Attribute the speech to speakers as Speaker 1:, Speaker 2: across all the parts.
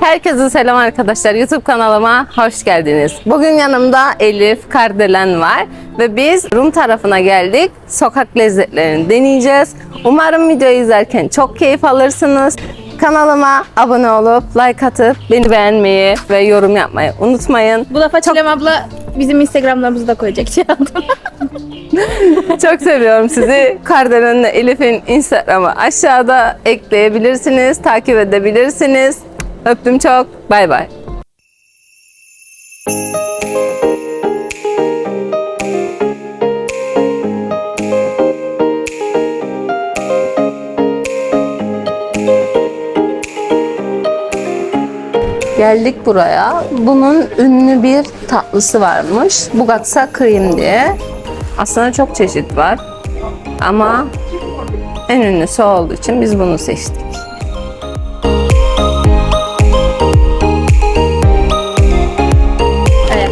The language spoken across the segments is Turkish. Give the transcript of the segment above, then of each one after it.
Speaker 1: Herkese selam arkadaşlar. YouTube kanalıma hoş geldiniz. Bugün yanımda Elif Kardelen var ve biz Rum tarafına geldik. Sokak lezzetlerini deneyeceğiz. Umarım videoyu izlerken çok keyif alırsınız. Kanalıma abone olup like atıp beni beğenmeyi ve yorum yapmayı unutmayın.
Speaker 2: Bu defa Çilem abla bizim Instagram'larımızı da koyacak şey aldım.
Speaker 1: Çok seviyorum sizi. Kardelen'le Elif'in Instagram'ı aşağıda ekleyebilirsiniz, takip edebilirsiniz. Öptüm çok. Bay bay. Geldik buraya. Bunun ünlü bir tatlısı varmış. Bugatsa Cream diye. Aslında çok çeşit var. Ama en ünlüsü olduğu için biz bunu seçtik.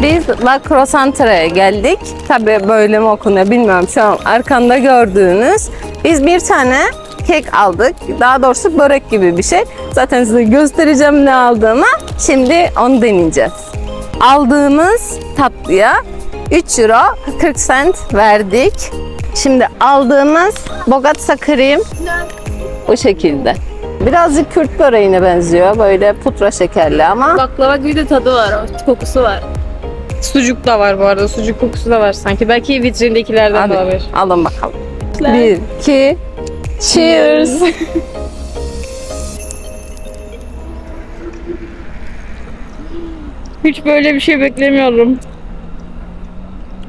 Speaker 1: Biz La Croissante'ye geldik. Tabii böyle mi okunuyor bilmiyorum. Şu an arkanda gördüğünüz. Biz bir tane kek aldık. Daha doğrusu börek gibi bir şey. Zaten size göstereceğim ne aldığımı. Şimdi onu deneyeceğiz. Aldığımız tatlıya 3 euro 40 cent verdik. Şimdi aldığımız Bogatsa krem bu şekilde. Birazcık Kürt böreğine benziyor. Böyle pudra şekerli ama
Speaker 2: Baklava gibi de tadı var, kokusu var. Sucuk da var bu arada, sucuk kokusu da var sanki. Belki vitrindekilerden
Speaker 1: Hadi
Speaker 2: de olabilir.
Speaker 1: alın bakalım. Bir, iki, cheers.
Speaker 2: Hiç böyle bir şey beklemiyorum.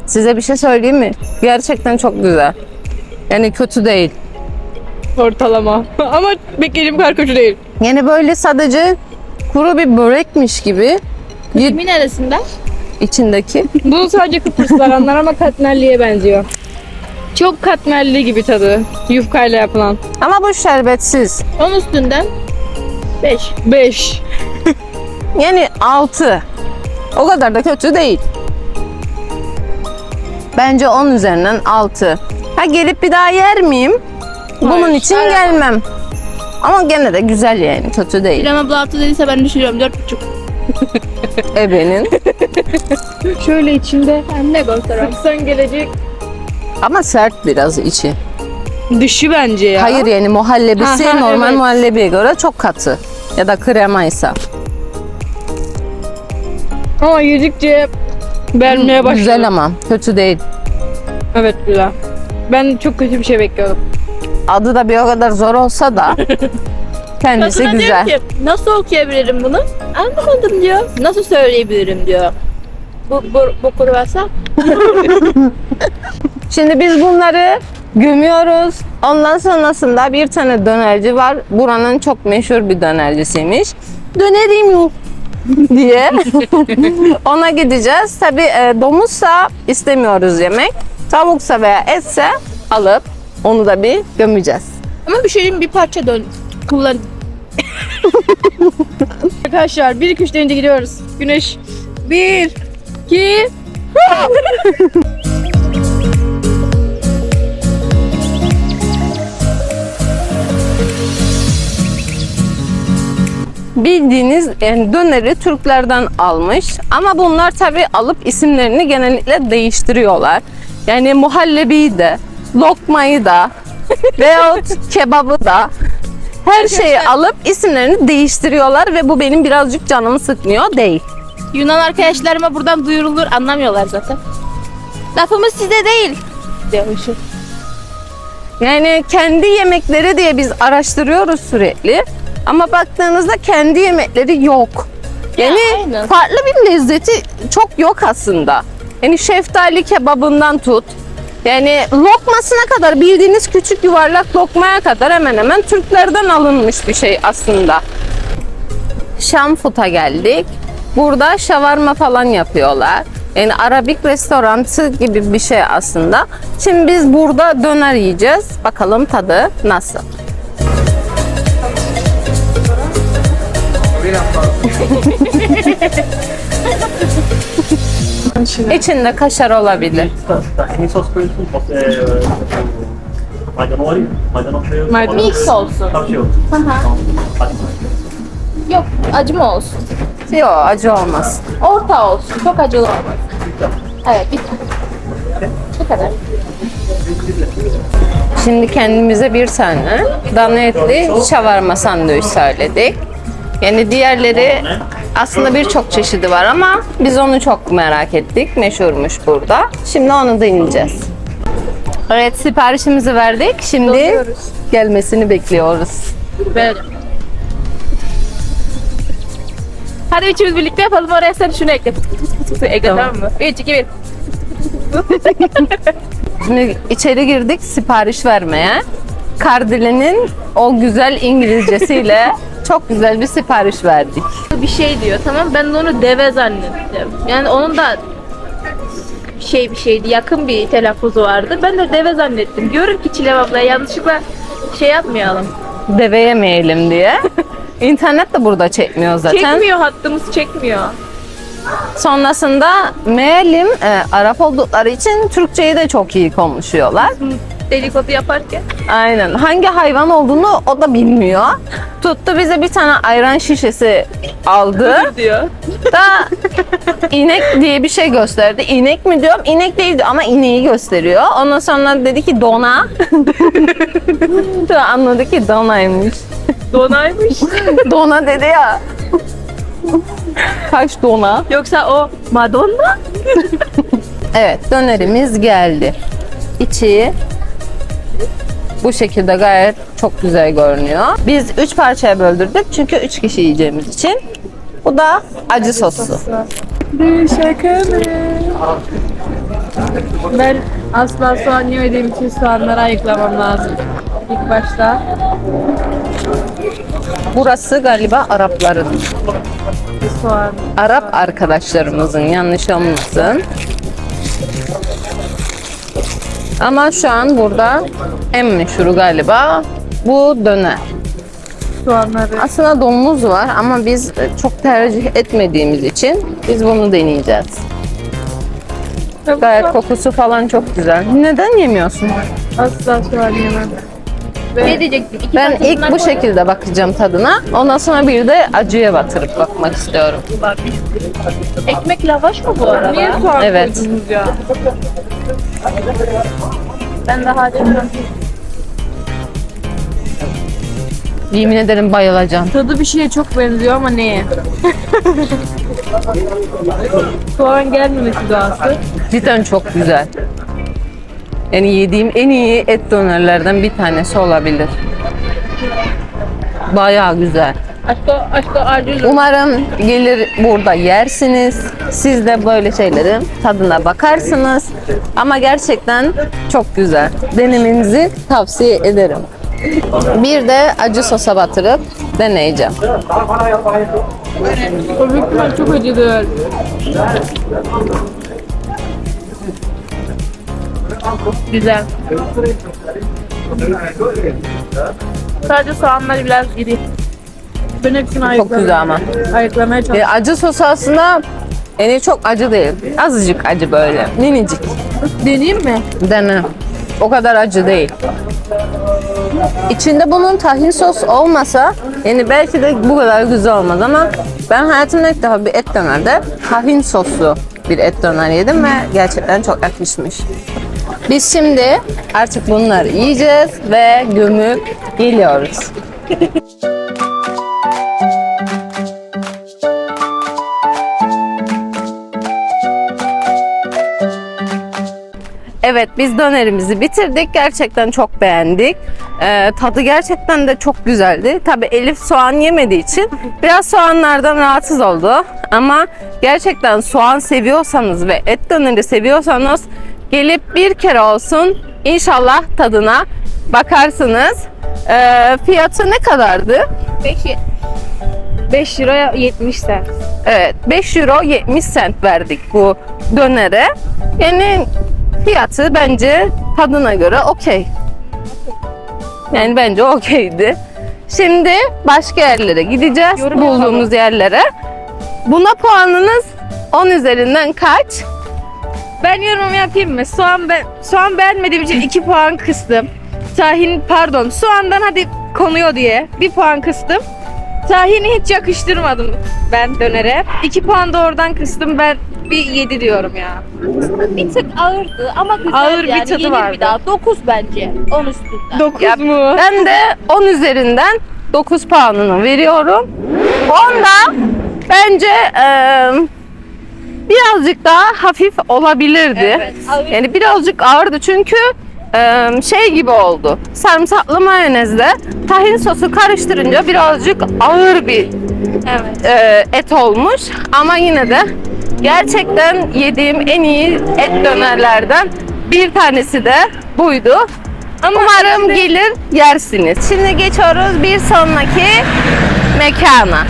Speaker 1: Size bir şey söyleyeyim mi? Gerçekten çok güzel. Yani kötü değil.
Speaker 2: Ortalama. Ama beklediğim kadar kötü değil.
Speaker 1: Yani böyle sadece kuru bir börekmiş gibi
Speaker 2: Kimin arasında?
Speaker 1: İçindeki.
Speaker 2: Bu sadece Kıbrıslar anlar ama katmerliye benziyor. Çok katmerli gibi tadı. Yufkayla yapılan.
Speaker 1: Ama bu şerbetsiz.
Speaker 2: Onun üstünden 5. 5.
Speaker 1: Yani 6. O kadar da kötü değil. Bence 10 üzerinden 6. Ha gelip bir daha yer miyim? Bunun
Speaker 2: Hayır,
Speaker 1: için gelmem. Ama gene de güzel yani kötü değil.
Speaker 2: İrem abla 6 dediyse ben düşünüyorum 4,5.
Speaker 1: Ebenin.
Speaker 2: Şöyle içinde hem ne göstereyim. Sen gelecek.
Speaker 1: Ama sert biraz içi.
Speaker 2: Dışı bence ya.
Speaker 1: Hayır yani muhallebisi
Speaker 2: Aha,
Speaker 1: normal
Speaker 2: evet.
Speaker 1: muhallebiye göre çok katı. Ya da kremaysa.
Speaker 2: Ama yedikçe vermeye başladı.
Speaker 1: Güzel ama kötü değil.
Speaker 2: Evet güzel. Ben çok kötü bir şey bekliyordum.
Speaker 1: Adı da bir o kadar zor olsa da kendisi
Speaker 3: Kadına
Speaker 1: güzel.
Speaker 3: diyor ki nasıl okuyabilirim bunu? Anlamadım diyor. Nasıl söyleyebilirim diyor. Bu, bu, bu kurvasa.
Speaker 1: Şimdi biz bunları gömüyoruz. Ondan sonrasında bir tane dönerci var. Buranın çok meşhur bir dönercisiymiş. Dönerim yok diye ona gideceğiz. Tabi domuzsa istemiyoruz yemek. Tavuksa veya etse alıp onu da bir gömeceğiz.
Speaker 3: Ama bir şeyin bir parça dön kullan.
Speaker 2: Arkadaşlar 1 2 3 deyince gidiyoruz. Güneş 1 2
Speaker 1: bildiğiniz yani döneri Türklerden almış. Ama bunlar tabi alıp isimlerini genellikle değiştiriyorlar. Yani muhallebiyi de, lokmayı da veyahut kebabı da her şeyi alıp isimlerini değiştiriyorlar ve bu benim birazcık canımı sıkmıyor değil.
Speaker 3: Yunan arkadaşlarıma buradan duyurulur anlamıyorlar zaten. Lafımız size değil diyormuşum.
Speaker 1: Yani kendi yemekleri diye biz araştırıyoruz sürekli. Ama baktığınızda kendi yemekleri yok. Yani
Speaker 3: aynen.
Speaker 1: farklı bir lezzeti çok yok aslında. Yani şeftali kebabından tut. Yani lokmasına kadar bildiğiniz küçük yuvarlak lokmaya kadar hemen hemen Türklerden alınmış bir şey aslında. Şamfut'a geldik. Burada şavarma falan yapıyorlar. Yani Arabik restoranı gibi bir şey aslında. Şimdi biz burada döner yiyeceğiz. Bakalım tadı nasıl? İçinde kaşar olabilir.
Speaker 4: Tahini sos koyuyorsun. Eee maydanoz var ya. Maydanoz koyuyorsun.
Speaker 2: Maydanoz.
Speaker 3: Mix olsun.
Speaker 4: Tam şey olsun. Tamam. Hadi.
Speaker 3: Yok acı mı olsun?
Speaker 1: Yok acı olmaz.
Speaker 3: Orta olsun. Çok acılı olmaz. Evet bir Bu kadar.
Speaker 1: Şimdi kendimize bir tane dana etli şavarma sandviç söyledik. Yani diğerleri aslında birçok çeşidi var ama biz onu çok merak ettik. Meşhurmuş burada. Şimdi onu deneyeceğiz. Evet siparişimizi verdik. Şimdi
Speaker 3: Doluyoruz.
Speaker 1: gelmesini bekliyoruz.
Speaker 3: Böyle. Hadi üçümüz birlikte yapalım. Oraya sen şunu ekle. Ekle
Speaker 1: Tamam.
Speaker 3: tamam mı? 3, 2, 1.
Speaker 1: Şimdi içeri girdik sipariş vermeye. Kardele'nin o güzel İngilizcesiyle çok güzel bir sipariş verdik.
Speaker 3: Bir şey diyor tamam ben de onu deve zannettim. Yani onun da şey bir şeydi yakın bir telaffuzu vardı. Ben de deve zannettim. Diyorum ki Çilem ablaya yanlışlıkla şey yapmayalım.
Speaker 1: Deve yemeyelim diye. İnternet de burada çekmiyor zaten.
Speaker 3: Çekmiyor hattımız çekmiyor.
Speaker 1: Sonrasında meğelim e, Arap oldukları için Türkçeyi de çok iyi konuşuyorlar.
Speaker 3: Dedikodu yaparken.
Speaker 1: Aynen. Hangi hayvan olduğunu o da bilmiyor. Tuttu bize bir tane ayran şişesi aldı.
Speaker 3: diyor.
Speaker 1: da inek diye bir şey gösterdi. İnek mi diyorum? İnek değildi ama ineği gösteriyor. Ondan sonra dedi ki dona. Sonra anladı ki donaymış.
Speaker 3: Donaymış.
Speaker 1: Dona dedi ya. Kaç dona?
Speaker 3: Yoksa o Madonna?
Speaker 1: Evet dönerimiz geldi. İçi bu şekilde gayet çok güzel görünüyor. Biz üç parçaya böldürdük çünkü üç kişi yiyeceğimiz için. Bu da acı soslu.
Speaker 2: Şaka mı? Ben asla soğan yemediğim için soğanları ayıklamam lazım. İlk başta
Speaker 1: Burası galiba Arapların.
Speaker 2: soğan.
Speaker 1: Arap arkadaşlarımızın yanlış olmasın. Ama şu an burada en meşhuru galiba bu döner.
Speaker 2: Soğanları.
Speaker 1: Aslında domuz var ama biz çok tercih etmediğimiz için biz bunu deneyeceğiz. Gayet kokusu falan çok güzel. Neden yemiyorsun?
Speaker 2: Asla soğan yemem.
Speaker 3: Ne diyecektim? İki
Speaker 1: Ben ilk bu şekilde bakacağım tadına. Ondan sonra bir de acıya batırıp bakmak istiyorum.
Speaker 3: Ekmek lavaş mı bu arada?
Speaker 2: Niye soğan
Speaker 1: Evet.
Speaker 2: koydunuz ya?
Speaker 3: Ben daha acımıyorum.
Speaker 1: Yemin ederim bayılacağım.
Speaker 2: Tadı bir şeye çok benziyor ama neye? soğan gelmemesi doğası.
Speaker 1: Cidden çok güzel. Yani yediğim en iyi et dönerlerden bir tanesi olabilir. Bayağı güzel.
Speaker 3: Aşko, aşko acılı.
Speaker 1: Umarım gelir burada yersiniz. Siz de böyle şeylerin tadına bakarsınız. Ama gerçekten çok güzel. Denemenizi tavsiye ederim. Bir de acı sosa batırıp deneyeceğim.
Speaker 2: O büyük ihtimal çok acıdır.
Speaker 3: Güzel. Sadece soğanlar biraz iri.
Speaker 2: Ben hepsini
Speaker 1: Çok
Speaker 2: ayıklamaya,
Speaker 1: güzel ama.
Speaker 2: ayıklamaya
Speaker 1: E,
Speaker 2: çalışıyorum.
Speaker 1: acı sosu aslında yani çok acı değil. Azıcık acı böyle. Minicik.
Speaker 2: Deneyeyim mi?
Speaker 1: Dene. O kadar acı değil. İçinde bunun tahin sos olmasa yani belki de bu kadar güzel olmaz ama ben hayatımda ilk defa bir et dönerde tahin soslu bir et döner yedim ve gerçekten çok yakışmış. Biz şimdi artık bunları yiyeceğiz ve gömüp geliyoruz. Evet biz dönerimizi bitirdik. Gerçekten çok beğendik. Ee, tadı gerçekten de çok güzeldi. Tabi Elif soğan yemediği için biraz soğanlardan rahatsız oldu. Ama gerçekten soğan seviyorsanız ve et döneri seviyorsanız gelip bir kere olsun inşallah tadına bakarsınız. Ee, fiyatı ne kadardı?
Speaker 3: 5 5 lira 70 cent.
Speaker 1: Evet 5 euro 70 cent verdik bu dönere. Yani fiyatı bence tadına göre okey. Yani bence okeydi. Şimdi başka yerlere gideceğiz.
Speaker 3: Yorum
Speaker 1: bulduğumuz yerlere. Buna puanınız 10 üzerinden kaç?
Speaker 2: Ben yorumumu yapayım mı? Soğan ben soğan beğenmediğim için 2 puan kıstım. Tahin pardon soğandan hadi konuyor diye 1 puan kıstım. Tahini hiç yakıştırmadım ben dönere. 2 puan da oradan kıstım ben bir 7 diyorum ya.
Speaker 3: Bir tık ağırdı ama güzel
Speaker 2: Ağır bir
Speaker 3: yani.
Speaker 2: tadı
Speaker 3: Yenir
Speaker 2: vardı.
Speaker 3: Bir daha 9 bence. 10 üstünden.
Speaker 2: 9
Speaker 1: Ya,
Speaker 2: mu?
Speaker 1: Ben de 10 üzerinden 9 puanını veriyorum. Onda bence e, birazcık daha hafif olabilirdi.
Speaker 2: Evet.
Speaker 1: Yani birazcık ağırdı çünkü şey gibi oldu. Sarımsaklı mayonezle tahin sosu karıştırınca birazcık ağır bir
Speaker 2: Evet.
Speaker 1: e, et olmuş. Ama yine de gerçekten yediğim en iyi et dönerlerden bir tanesi de buydu. Umarım gelir yersiniz. Şimdi geçiyoruz bir sonraki mekana.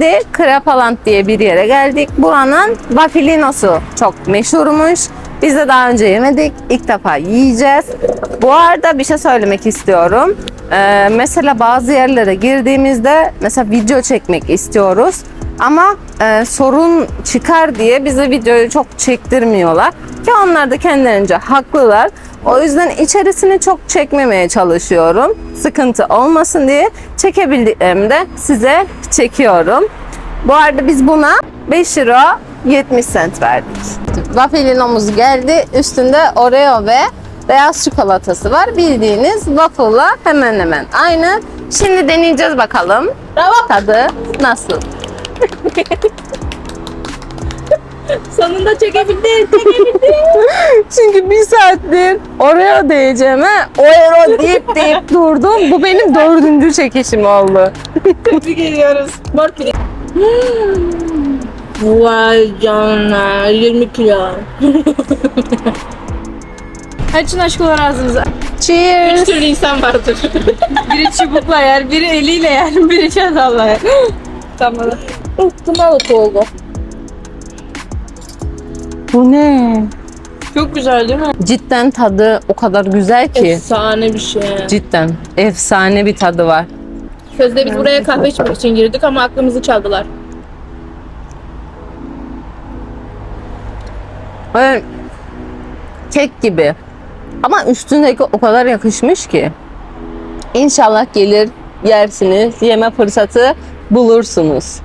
Speaker 1: Şimdi Krapaland diye bir yere geldik. Buranın wafilinosu çok meşhurmuş. Biz de daha önce yemedik. İlk defa yiyeceğiz. Bu arada bir şey söylemek istiyorum. Ee, mesela bazı yerlere girdiğimizde mesela video çekmek istiyoruz. Ama e, sorun çıkar diye bize videoyu çok çektirmiyorlar. Ki onlar da kendilerince haklılar. O yüzden içerisini çok çekmemeye çalışıyorum. Sıkıntı olmasın diye çekebildiklerimde size çekiyorum. Bu arada biz buna 5 euro 70 cent verdik. Waffelinomuz geldi. Üstünde Oreo ve beyaz çikolatası var. Bildiğiniz waffle'la hemen hemen aynı. Şimdi deneyeceğiz bakalım. Tadı nasıl?
Speaker 3: Sonunda çekebildin. Çekebildin.
Speaker 1: Çünkü bir saattir Oreo diyeceğime Oreo deyip deyip durdum. Bu benim dördüncü çekişim oldu.
Speaker 2: Tebrik ediyoruz.
Speaker 3: Mort bile. Vay canına 20 kilo.
Speaker 2: Açın aşkolar ağzınıza.
Speaker 1: Cheers.
Speaker 3: Üç türlü insan vardır.
Speaker 2: Biri çubukla yer, biri eliyle yer, biri çatalla yer. tamam.
Speaker 3: Ihtimalık oldu.
Speaker 1: Bu ne?
Speaker 2: Çok güzel değil mi?
Speaker 1: Cidden tadı o kadar güzel ki.
Speaker 3: Efsane bir şey.
Speaker 1: Cidden efsane bir tadı var.
Speaker 3: Sözde biz buraya kahve içmek için girdik ama aklımızı çaldılar.
Speaker 1: Böyle kek gibi. Ama üstündeki o kadar yakışmış ki. İnşallah gelir yersiniz, yeme fırsatı bulursunuz.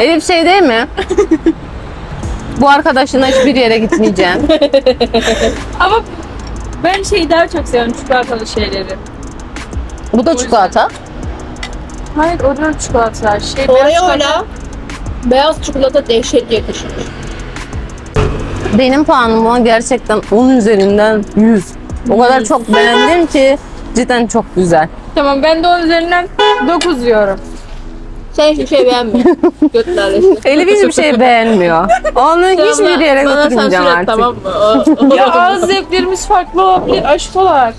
Speaker 1: Elif şey değil mi? Bu arkadaşına hiçbir yere gitmeyeceğim.
Speaker 2: Ama ben şeyi daha çok seviyorum çikolatalı şeyleri.
Speaker 1: Bu da çikolata.
Speaker 2: Hayır Oreo çikolata. Şey beyaz çikolata.
Speaker 3: Oreo'la beyaz çikolata dehşet yakışmış.
Speaker 1: Benim puanım ona gerçekten 10 üzerinden 100. O kadar çok beğendim ki cidden çok güzel.
Speaker 2: Tamam ben de onun üzerinden 9 diyorum.
Speaker 3: Sen hiçbir şey beğenmiyorsun. Götler işte.
Speaker 1: Elif hiçbir şey beğenmiyor. Onu hiçbir yere götürmeyeceğim artık.
Speaker 3: tamam mı?
Speaker 2: ya ağız zevklerimiz farklı olabilir. Aşkolar.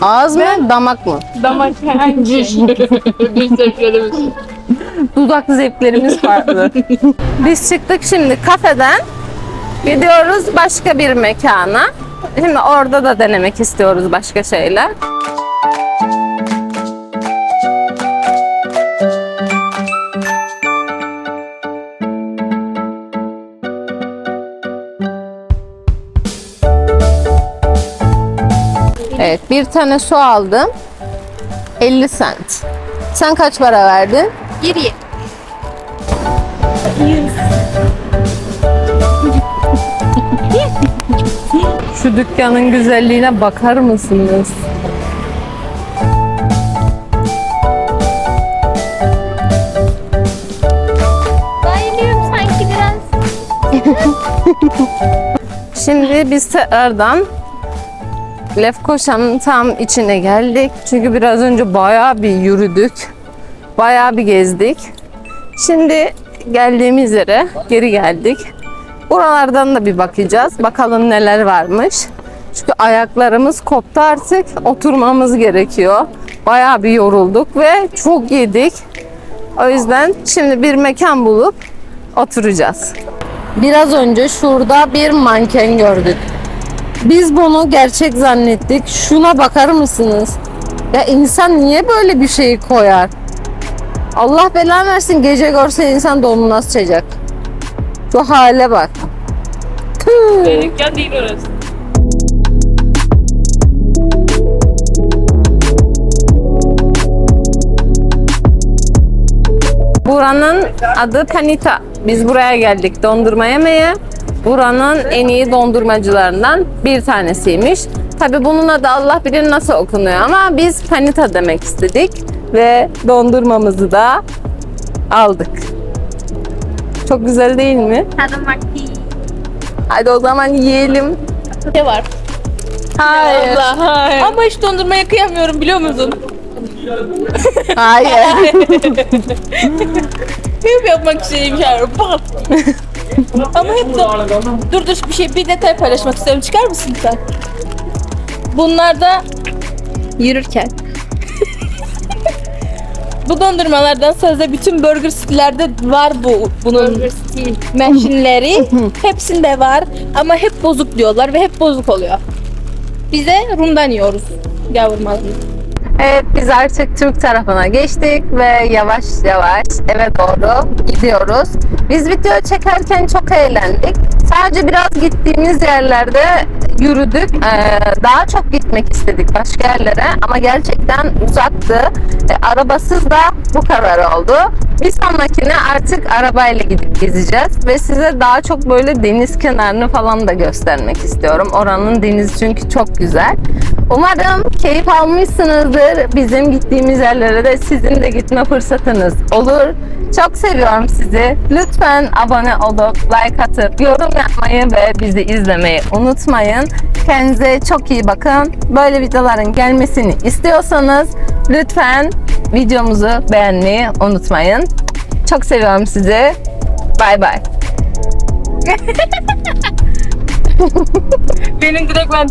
Speaker 1: Ağız mı, damak mı?
Speaker 2: Damak hangi şey?
Speaker 3: Biz zevklerimiz.
Speaker 1: Dudak zevklerimiz farklı. Biz çıktık şimdi kafeden. Gidiyoruz başka bir mekana. Şimdi orada da denemek istiyoruz başka şeyler. Evet, bir tane su aldım. 50 cent. Sen kaç para verdin?
Speaker 3: Geriye.
Speaker 1: Şu dükkanın güzelliğine bakar mısınız?
Speaker 3: Bayılıyorum sanki biraz.
Speaker 1: Şimdi biz tekrardan Lefkoşa'nın tam içine geldik. Çünkü biraz önce bayağı bir yürüdük. Bayağı bir gezdik. Şimdi geldiğimiz yere geri geldik. Buralardan da bir bakacağız. Bakalım neler varmış. Çünkü ayaklarımız koptu artık. Oturmamız gerekiyor. Bayağı bir yorulduk ve çok yedik. O yüzden şimdi bir mekan bulup oturacağız. Biraz önce şurada bir manken gördük. Biz bunu gerçek zannettik. Şuna bakar mısınız? Ya insan niye böyle bir şeyi koyar? Allah belanı versin gece görse insan donunu asacak. Şu hale bak. Tüh.
Speaker 3: Dükkan değil orası.
Speaker 1: Buranın adı Panita. Biz buraya geldik dondurma yemeye. Buranın en iyi dondurmacılarından bir tanesiymiş. Tabi bunun adı Allah bilir nasıl okunuyor ama biz Panita demek istedik ve dondurmamızı da aldık. Çok güzel değil mi?
Speaker 2: Tadım vakti.
Speaker 1: Hadi o zaman yiyelim.
Speaker 2: Ne var?
Speaker 1: Hayır.
Speaker 3: hayır. Ama hiç dondurmaya kıyamıyorum biliyor musun?
Speaker 1: Hayır.
Speaker 3: Hep yapmak istediğim şey var. Ama hep de... Dur dur bir şey bir detay paylaşmak istiyorum. Çıkar mısın sen? Bunlar da yürürken. bu dondurmalardan sözde bütün burger stilerde var bu bunun mentionleri. Hepsinde var ama hep bozuk diyorlar ve hep bozuk oluyor. Bize Rum'dan yiyoruz yavurmalı.
Speaker 1: Evet biz artık Türk tarafına geçtik ve yavaş yavaş eve doğru gidiyoruz. Biz video çekerken çok eğlendik. Sadece biraz gittiğimiz yerlerde yürüdük. Ee, daha çok gitmek istedik başka yerlere ama gerçekten uzaktı. Ee, arabasız da bu kadar oldu. Bir sonrakine artık arabayla gidip gezeceğiz ve size daha çok böyle deniz kenarını falan da göstermek istiyorum. Oranın denizi çünkü çok güzel. Umarım keyif almışsınızdır. Bizim gittiğimiz yerlere de sizin de gitme fırsatınız olur. Çok seviyorum sizi. Lütfen abone olup like atıp yorum yapmayı ve bizi izlemeyi unutmayın. Kendinize çok iyi bakın. Böyle videoların gelmesini istiyorsanız lütfen videomuzu beğenmeyi unutmayın. Çok seviyorum sizi. Bay bay.
Speaker 3: Benim direkt ben